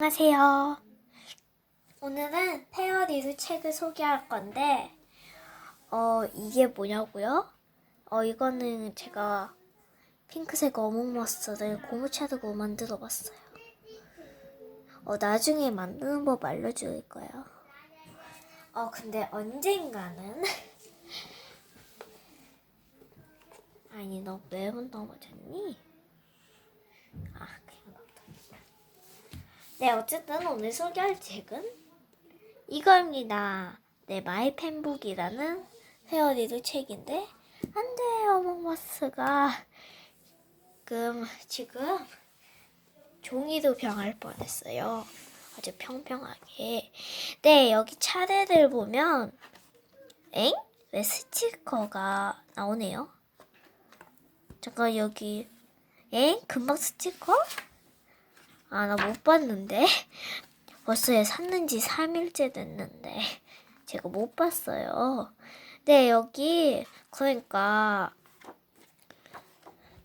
안녕하세요. 오늘은 페어리드 책을 소개할 건데, 어, 이게 뭐냐고요? 어, 이거는 제가 핑크색 어몽머스를 고무차르고 만들어 봤어요. 어, 나중에 만드는 법 알려줄 거예요. 어, 근데 언젠가는. 아니, 너 왜 넘어졌니? 아. 네, 어쨌든 오늘 소개할 책은 이거입니다. 네, 마이 펜북이라는 페어리드 책인데, 안 돼, 어몽머스가. 지금, 지금, 종이도 병할 뻔했어요. 아주 평평하게. 네, 여기 차례를 보면, 엥? 왜 스티커가 나오네요? 잠깐, 여기, 엥? 금방 스티커? 아, 나 못 봤는데. 벌써 얘 샀는 지 3일째 됐는데. 제가 못 봤어요. 네, 여기, 그러니까,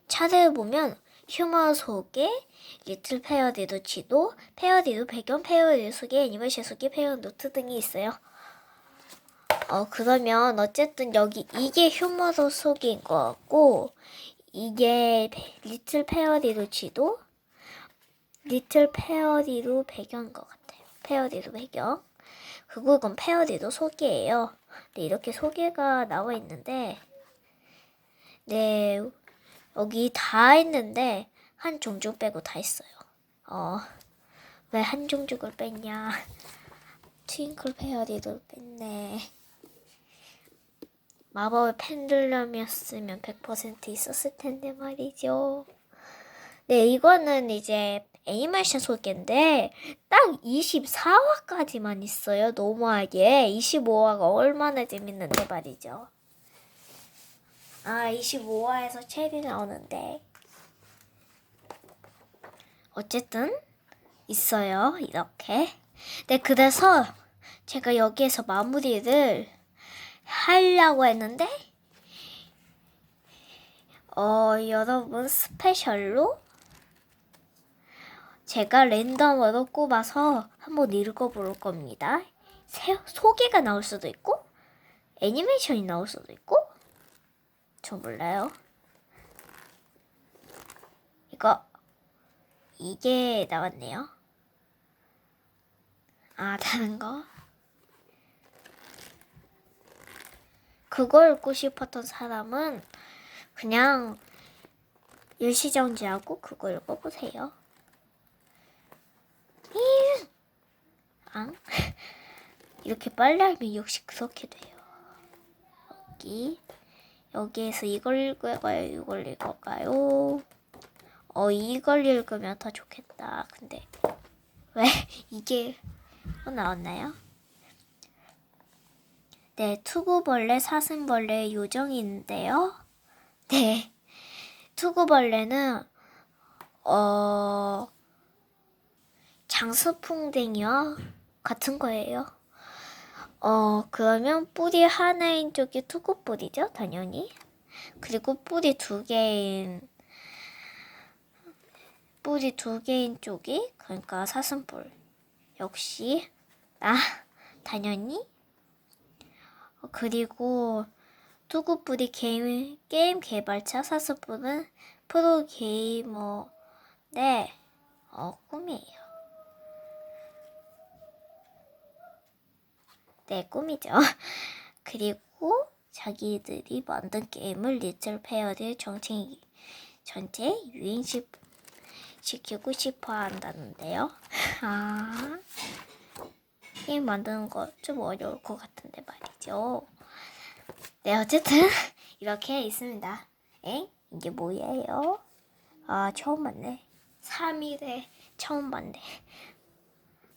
차례를 보면, 휴머 소개, 리틀 페어디도 지도, 페어디도 배경, 페어디도 소개, 애니메이션 소개, 페어 노트 등이 있어요. 어, 그러면 어쨌든 여기 이게 휴머소 소개인 것 같고, 이게 페- 리틀 페어디도 지도, 리틀 페어디도 배경인 것 같아요. 페어디도 배경. 그리고 이건 페어디도 소개예요. 네, 이렇게 소개가 나와 있는데, 네, 여기 다 있는데, 한 종족 빼고 다 있어요. 어, 왜 한 종족을 뺐냐. 트윙클 페어디도 뺐네. 마법의 펜들럼이었으면 100% 있었을 텐데 말이죠. 네, 이거는 이제 애니메이션 소개인데 딱 24화까지만 있어요. 너무하게 25화가 얼마나 재밌는데 말이죠. 아, 25화에서 체리 나오는데 어쨌든 있어요. 이렇게. 네, 그래서 제가 여기에서 마무리를 하려고 했는데 어, 여러분 스페셜로 제가 랜덤으로 꼽아서 한번 읽어볼 겁니다. 새- 소개가 나올 수도 있고, 애니메이션이 나올 수도 있고, 저 몰라요. 이거, 이게 나왔네요. 아, 다른 거? 그걸 읽고 싶었던 사람은 그냥 일시정지하고 그거 읽어보세요. 앙? 이렇게 빨리 하면 역시 그렇게 돼요. 여기 여기에서 이걸 읽을까요? 이걸 읽을까요? 어 이걸 읽으면 더 좋겠다. 근데 왜 이게 또 나왔나요? 네, 투구벌레, 사슴벌레 요정이 있는데요. 네, 투구벌레는 어 장수풍뎅이와 같은 거예요. 어, 그러면 뿌리 하나인 쪽이 투구뿔이죠, 당연히. 그리고 뿌리 두 개인, 뿌리 두 개인 쪽이, 그러니까 사슴뿔. 역시, 아, 당연히. 어, 그리고 투구뿔이 게임, 게임 개발자, 사슴뿔은 프로게이머, 네, 어, 꿈이에요. 네, 꿈이죠. 그리고 자기들이 만든 게임을 리틀 페어드 정책 전체 유인시 시키고 싶어 한다는데요. 아, 게임 만드는 거 좀 어려울 것 같은데 말이죠. 네, 어쨌든 이렇게 있습니다. 에? 이게 뭐예요? 아, 처음 봤네. 3일에 처음 봤네.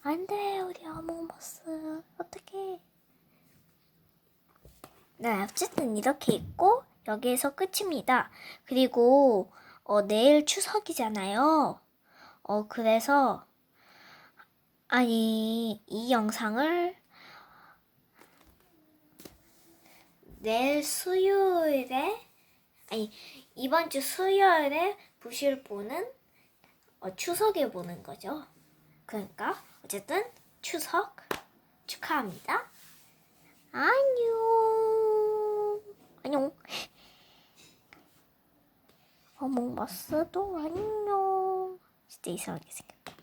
안 돼, 우리 어몽머스. 어떡해. 네, 어쨌든 이렇게 있고, 여기에서 끝입니다. 그리고, 어, 내일 추석이잖아요. 어, 그래서, 아니, 이 영상을 내일 수요일에, 아니, 이번 주 수요일에 부실 보는, 어, 추석에 보는 거죠. 그러니까 어쨌든 추석 축하합니다. 안녕. 안녕. 어몽 마스도 안녕. 진짜 이상하게 생겼다.